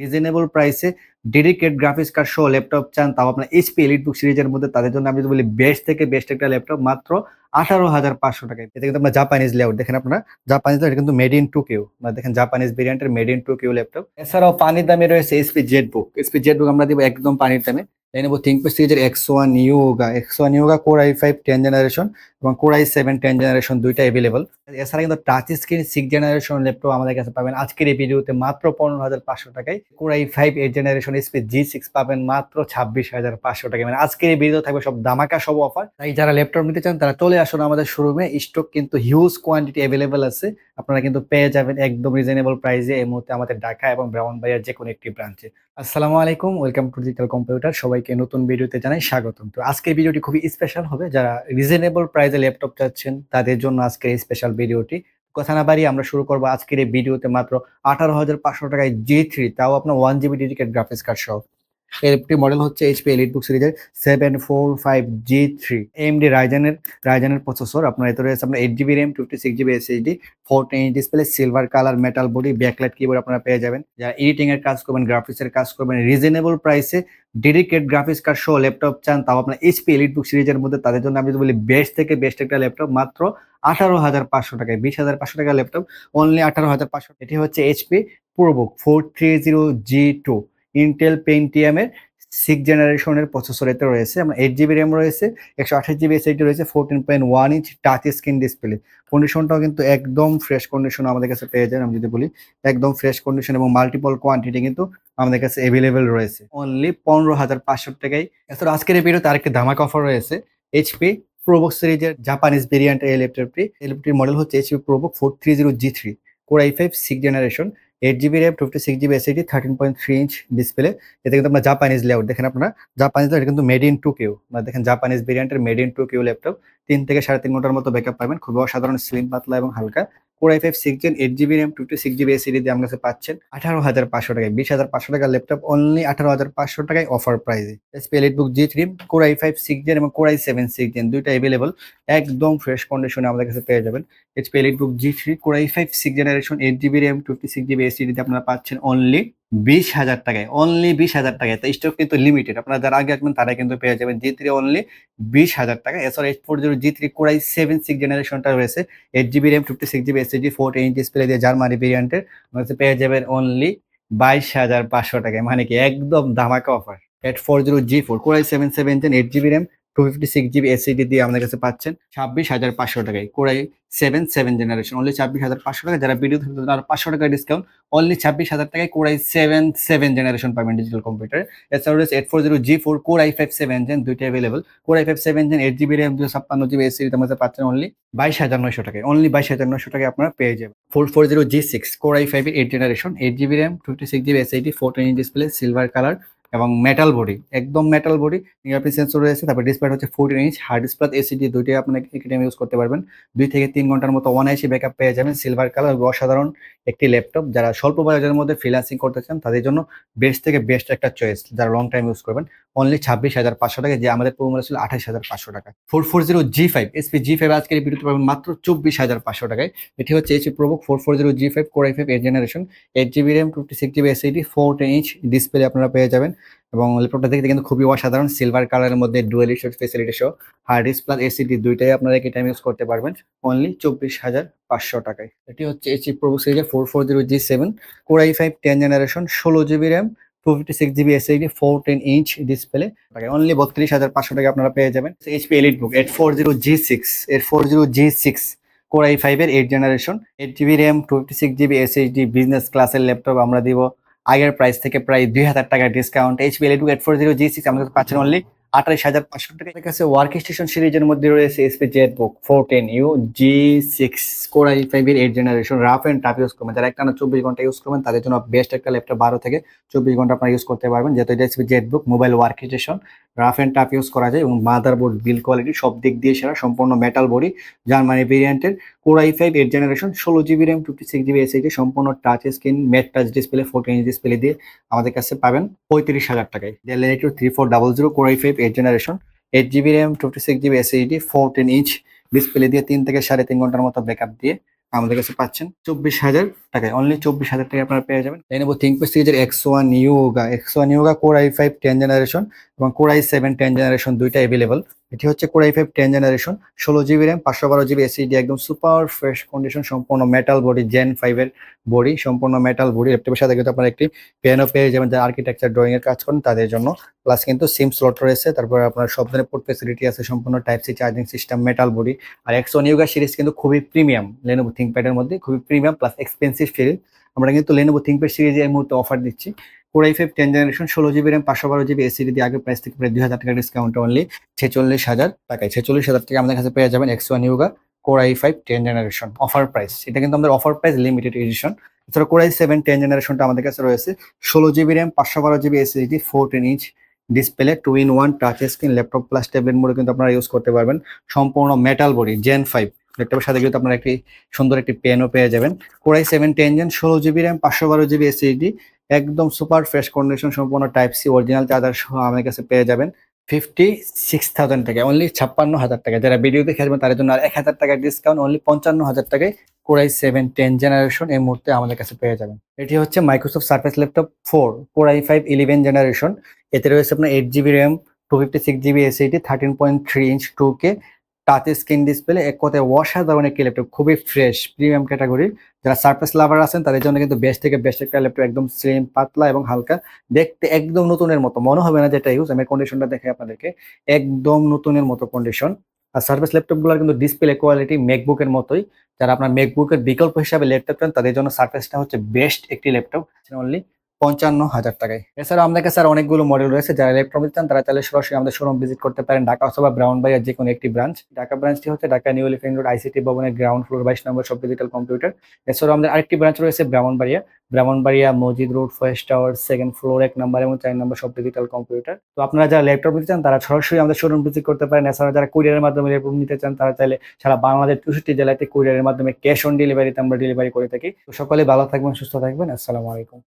Reasonable প্রাইসে dedicate graphics card সহ laptop চান, তাও আপনার এইচপি এলিটবুক সিরিজের মধ্যে তাদের জন্য আমি যদি বলি বেস্ট থেকে বেস্ট একটা ল্যাপটপ মাত্র আঠারো হাজার পাঁচশো টাকায়। এটা কিন্তু আপনার জাপানিজ লেআউট দেখেন আপনারা জাপানিজ এটা কিন্তু মেড ইন টু কিউ মানে দেখেন জাপানিজ ভেরিয়েন্টের made in two Q laptop এছাড়াও পানির দামে রয়েছে SP Z book SP Z book আমরা দিব একদম পানির দামে। নেব থিঙ্কপ্যাড সিরিজের X one Yoga X one Yoga core i five ten generation এবং core i seven ten generation দুইটা অ্যাভেলেবল এছাড়া কিন্তু touch screen six generation laptop আমাদের কাছে পাবেন। আজকের এই ভিডিওতে মাত্র পনেরো হাজার পাঁচশো টাকায় core i five eight generation SP G six পাবেন মাত্র ছাব্বিশ হাজার পাঁচশো টাকায়। মানে আজকের এই ভিডিও থাকবে সব দামাকা সব অফার তাই যারা ল্যাপটপ নিতে চান, তারা চলে আসুন আমাদের শোরুমে স্টক কিন্তু হিউজ কোয়ান্টিটি অ্যাভেলেবেল আছে। আপনারা কিন্তু পেয়ে যাবেন একদম রিজনেবল প্রাইসে এই মুহূর্তে আমাদের ঢাকা এবং ব্রাউনবাড়িয়ার যে কোনো একটি ব্রাঞ্চে আসসালামু আলাইকুম ওয়েলকাম টু ডিজিটাল কম্পিউটার সবাইকে নতুন ভিডিওতে জানাই স্বাগতম। তো আজকের ভিডিওটি খুবই স্পেশাল হবে। যারা রিজনেবল প্রাইসে ল্যাপটপ চাচ্ছেন তাদের জন্য আজকের এই স্পেশাল ভিডিওটি কথা না বাড়িয়ে আমরা শুরু করব আজকের এই ভিডিওতে মাত্র আঠারো হাজার পাঁচশো টাকায় জি থ্রি তাও আপনার one GB dedicate graphics card সহ। একটি মডেল হচ্ছে এইচপি এলিট বুক সিরিজের seven four five G three AMD রাইজানের রাইজানের প্রসেসর আপনার এতে রয়েছে আপনার eight GB RAM fifty six GB SSD fourteen display silver colour metal body backlight keyboard আপনারা পেয়ে যাবেন। যারা এডিটিং এর কাজ করবেন গ্রাফিক্স এর কাজ করবেন রিজনেবল প্রাইসে ডেডিকেট গ্রাফিক্স কার্ড সহ ল্যাপটপ চান, তাও আপনার এইচপি এলিট বুক সিরিজের মধ্যে, তাদের জন্য আমি যদি বলি বেস্ট থেকে বেস্ট একটা ল্যাপটপ মাত্র আঠারো হাজার পাঁচশো টাকায়, বিশ হাজার পাঁচশো টাকা ল্যাপটপ অনলি আঠারো হাজার পাঁচশো এটি হচ্ছে HP ProBook four three zero G two Intel পেন্টিয়ামের six জেনারেশনের প্রসেসর এতে রয়েছে আমার এইট জিবি র্যাম রয়েছে, একশো আঠাশ জিবি এসএইচডি রয়েছে fourteen point one inch touch screen display কন্ডিশনটাও কিন্তু একদম ফ্রেশ কন্ডিশন আমাদের কাছে পেয়ে যান, আমি যদি বলি, একদম ফ্রেশ কন্ডিশন এবং মাল্টিপল কোয়ান্টিটি কিন্তু আমাদের কাছে অ্যাভেলেবেল রয়েছে। অনলি পনেরো হাজার পাঁচশো টাকায়। এছাড়া আজকের এই ভিডিওতে আরেকটি ধামাক অফার রয়েছে এইচপি প্রোবক সিরিজের জাপানিজ ভেরিয়েন্ট এই ল্যাপটপটি ল্যাপটপটির মডেল হচ্ছে HP ProBook four three zero G three core i five six generation eight GB RAM fifty six GB SSD thirteen point three inch display এতে কিন্তু আপনার জাপানিজ লেআউট দেখেন আপনারা। জাপানিজ এটা কিন্তু মেড ইন টু কিউ মানে দেখেন Japanese ভেরিয়েন্টের made in two Q laptop তিন থেকে সাড়ে তিন ঘণ্টার মতো ব্যাকআপ পাবেন। খুব অসাধারণ স্লিম পাতলা এবং হালকা। Core i five six gen eight GB RAM two six GB SSD দিয়ে আপনার পাচ্ছেন আঠারো হাজার পাঁচশো টাকায়, বিশ হাজার পাঁচশো টাকার ল্যাপটপ অনলি আঠারো হাজার পাঁচশো টাকায় অফার প্রাইসে SP Elite Book G three core i five six gen এবং core i seven six gen দুইটা অ্যাভেলেবল একদম ফ্রেশ কন্ডিশনে আমাদের কাছে পেয়ে যাবেন। Elite Book G three core i five six generation eight GB RAM টুটি সিক্স জিবি এসিডি দিয়ে আপনারা পাচ্ছেন অনলি বিশ হাজার টাকায় অনলি বিশ হাজার টাকায়। তো স্টক কিন্তু লিমিটেড আপনারা যারা আগে আসবেন তারা কিন্তু পেয়ে যাবেন জি থ্রি অনলি বিশ হাজার টাকা এছাড়া eight four zero G three core i seven six জেনারেশনটা রয়েছে। Eight GB RAM fifty six GB SSD four inch display দিয়ে জার্মানি ভেরিয়েন্টের পেয়ে যাবেন অনলি বাইশ হাজার পাঁচশো টাকায়। মানে কি একদম ধামাকা offer eight four zero G four core i seven seven ten eight GB RAM two fifty six GB SSD দিয়ে আমাদের কাছে পাচ্ছেন ছাব্বিশ হাজার পাঁচশো টাকায়। Core i seven seven generation only ছাব্বিশ হাজার পাঁচশো টাকা যারা ভিডিও থাকবে তারা পাঁচশো টাকা ডিসকাউন্ট অনলি ছাব্বিশ হাজার টাকায় core i seven seven generation পাবেন ডিজিটাল কম্পিউটার এছাড়া রয়েছে eight four zero G four core i five seven gen দুইটা available core i five seven gen eight GB RAM দুশো ছাপ্পান্ন জিবি এসি আমাদের পাচ্ছেন অনলি বাইশ হাজার নয়শো টাকায়। অনলি বাইশ হাজার নয়শো টাকায় আপনারা পেয়ে যাবেন। Four four zero G six core i five eight generation eight GB RAM fifty six GB SIT four twenty display silver colour এবং মেটাল বডি একদম মেটাল বডি ফিঙ্গারপ্রিন্ট সেন্সর রয়েছে, তারপর ডিসপ্লে হচ্ছে fourteen inch hard display SSD দুইটাই আপনাকে একই time use করতে পারবেন। দুই থেকে তিন ঘণ্টার মতো অনায়াসি ব্যাকআপ পেয়ে যাবেন সিলভার কালার অসাধারণ একটি ল্যাপটপ যারা স্বল্প বাজারের মধ্যে ফ্রিল্যান্সিং করতে চান, তাদের জন্য বেস্ট থেকে বেস্ট একটা চয়েস যারা লং টাইম ইউজ করবেন। অনলি ছাব্বিশ হাজার পাঁচশো টাকা, যে আমাদের প্রোমো ছিল আঠাশ হাজার পাঁচশো টাকা। Four four zero G five SP G five আজকের ভিডিওতে পাবেন মাত্র চব্বিশ হাজার পাঁচশো টাকায়। এটি হচ্ছে H ProBook four four zero G five core i five eight generation eight GB RAM fifty six GB এসএডি four ten inch display আপনারা পেয়ে যাবেন। এবং ল্যাপটপটা দেখতে কিন্তু খুবই অসাধারণ সিলভার কালারের মধ্যে ডুয়েল স্টোরেজ ফেসিলিটি সহ হার্ড ডিস্ক প্লাস এসিডি দুইটাই আপনারা একই টাইম ইউজ করতে পারবেন অনলি চব্বিশ হাজার পাঁচশো টাকায়। এটি হচ্ছে এইচি প্রোবো সিরিজের four four zero G seven core i five ten generation ষোলো GB RAM two fifty six GB এসএইডি four ten inch display only বত্রিশ হাজার পাঁচশো টাকা আপনারা পেয়ে যাবেন। HP Elite Book eight four zero G six eight four zero G six core i ফাইভের eight generation eight GB RAM two fifty six GB SHD business ক্লাসের laptop আমরা দিব। আগের প্রাইস থেকে প্রায় দুই হাজার টাকা discount HP two eight four zero G six আমাদের পাচ্ছেন অনলি আঠাশ হাজার পাঁচশো টাকার কাছে ওয়ার্ক স্টেশন সিরিজের মধ্যে রয়েছে SP Z Book four ten U G six core i ফাইভের eight generation rough and tough use করবেন। যারা একটা চব্বিশ ঘণ্টা ইউজ করবেন, তাদের জন্য বেস্ট একটা ল্যাপটপ বারো থেকে চব্বিশ ঘণ্টা আপনারা ইউজ করতে পারবেন। যেহেতু এটা SP Z Book mobile work station rough and tough use করা যায় এবং মাদার বোর্ড বিল কোয়ালিটি সব দিক দিয়ে সেরা, সম্পূর্ণ মেটাল বডি জার্মানি ভেরিয়েন্টের core i five eight generation ষোলো GB RAM fifty six GB SHD সম্পূর্ণ touch screen matte touch display fourteen inch display দিয়ে আমাদের কাছে পাবেন পঁয়ত্রিশ হাজার টাকায়। Dell এলিট্রো three four double zero core i five eight generation eight GB RAM fifty six GB SHD fourteen inch display দিয়ে তিন থেকে সাড়ে তিন ঘণ্টার মতো ব্যাকআপ দিয়ে আমাদের কাছে পাচ্ছেন চব্বিশ হাজার টাকায় অনলি চব্বিশ হাজার টাকায় আপনারা পেয়ে যাবেন। এই নেব থিঙ্কপ্যাড সিরিজের X one Yoga X one Yoga core i five ten generation এবং core i seven ten generation দুইটা অ্যাভেলেবল এটি হচ্ছে core i five ten generation ষোলো জিবি র্যাম পাঁচশো বারো জিবি এসিডি একদম সুপার ফ্রেশ কন্ডিশন সম্পূর্ণ মেটাল বডি জেন ফাইভের বডি সম্পূর্ণ মেটাল বডি ল্যাপটপের সাথে কিন্তু আপনারা একটি পেনও পেয়ে যাবেন, যারা আর্কিটেকচার ড্রয়িং এর কাজ করেন, তাদের জন্য। প্লাস কিন্তু সিম স্লট রয়েছে, তারপরে আপনার সব ধরনের পোর্ট ফেসিলিটি আছে, সম্পূর্ণ type C charging system metal body আর এক্সন ইউগা সিরিজ কিন্তু খুবই প্রিমিয়াম লেনোভো থিঙ্কপ্যাডের মধ্যে, খুবই প্রিমিয়াম প্লাস সিরিজ আমরা কিন্তু লেনোভো থিঙ্কপ্যাড সিরিজে এই মুহূর্তে অফার দিচ্ছি। Core i five ten generation ষোলো জিবি র্যাম পাঁচশো বারো জিবি এসিডি দিয়ে আগের প্রাইস থেকে প্রায় দুই হাজার টাকা ডিসকাউন্ট অনলি ছেচল্লিশ হাজার টাকায়, ছেচল্লিশ হাজার টাকা আমাদের কাছে পেয়ে যাবেন X one Yoga core i five ten generation offer price এটা কিন্তু আমাদের অফার প্রাইস লিমিটেড এডিশন এছাড়া কোর আই সেভেন টেন জেনারেশনটা আমাদের কাছে রয়েছে। ষোলো জিবি র্যাম পাঁচশো বারো GB AC SSD fourteen inch display two in one touch screen laptop plus tablet মোডে কিন্তু আপনারা ইউজ করতে পারবেন। সম্পূর্ণ মেটাল বডি জেন ফাইভ ল্যাপটপের সাথে কিন্তু আপনারা একটি সুন্দর একটি পেনও পেয়ে যাবেন। Core i seven ten gen ষোলো জিবি র্যাম পাঁচশো বারো জিবি এসিডি একদম সুপার ফ্রেশ কন্ডিশন সম্পূর্ণ টাইপ সি অরিজিনাল চার্জার সহ আমাদের কাছে পেয়ে যাবেন ফিফটি সিক্স থাউজেন্ড টাকা অনলি ছাপ্পান্ন হাজার টাকা যারা ভিডিও দেখে আসবেন, তাদের জন্য আর এক হাজার টাকার ডিসকাউন্ট অনলি পঞ্চান্ন হাজার টাকায় কোরাই সেভেন টেন জেনারেশন এই মুহূর্তে আমাদের কাছে পেয়ে যাবেন। এটি হচ্ছে Microsoft Surface laptop four core i five eleven generation এতে রয়েছে আপনার eight GB RAM two fifty six GB এসএইটি thirteen point three inch two K touch screen display এক কথায় অসাধারণ একটি ল্যাপটপ খুবই ফ্রেশ প্রিমিয়াম ক্যাটাগরি যারা সার্ফেস লাভার আছেন, তাদের জন্য কিন্তু বেস্ট থেকে বেস্ট একটা ল্যাপটপ একদম স্লিম পাতলা এবং হালকা। দেখতে একদম নতুনের মতো। মনে হবে না যেটা ইউজ আমি কন্ডিশনটা দেখে আপনাদেরকে। একদম নতুনের মতো কন্ডিশন আর সার্ভিস ল্যাপটপগুলোর কিন্তু ডিসপ্লে কোয়ালিটি ম্যাকবুকের মতোই। যারা আপনার ম্যাকবুকের বিকল্প হিসাবে ল্যাপটপ চান, তাদের জন্য সার্ফেসটা হচ্ছে বেস্ট একটি ল্যাপটপ অনলি পঞ্চান্ন হাজার টাকায়। এছাড়াও আমাদের কাছে আর অনেকগুলো মডেল রয়েছে, যারা ল্যাপটপ চান তারা চাইলে সরাসরি আমাদের শোরুম ভিজিট করতে পারেন ঢাকা অথবা ব্রাউন বাইয়ের যে কোনো একটি ব্রাঞ্চ ঢাকা ব্রাঞ্চটি হচ্ছে Dhaka New Elephant Road ICT ভবনের গ্রাউন্ড ফ্লোর বাইশ নম্বর সব ডিজিটাল কম্পিউটার এছাড়াও আমাদের আরেকটি ব্রাঞ্চ রয়েছে ব্রাহ্মণবাড়িয়া ব্রাহ্মণবাড়িয়া মসজিদ road first tower second floor এক নাম্বার এবং চার নম্বর সব ডিজিটাল কম্পিউটার তো আপনারা যারা ল্যাপটপ নিতে চান তারা সরাসরি আমাদের শোরুম ভিজিট করতে পারেন। এছাড়া যারা কুরিয়ারের মাধ্যমে ল্যাপটপ নিতে চান, তারা চাইলে সারা বাংলাদেশ চৌষট্টি জেলাতে কুরিয়ারের মাধ্যমে ক্যাশ অন ডেলিভারিতে আমরা ডেলিভারি করে থাকি। তো সকলে ভালো থাকবেন, সুস্থ থাকবেন। আসসালামু আলাইকুম।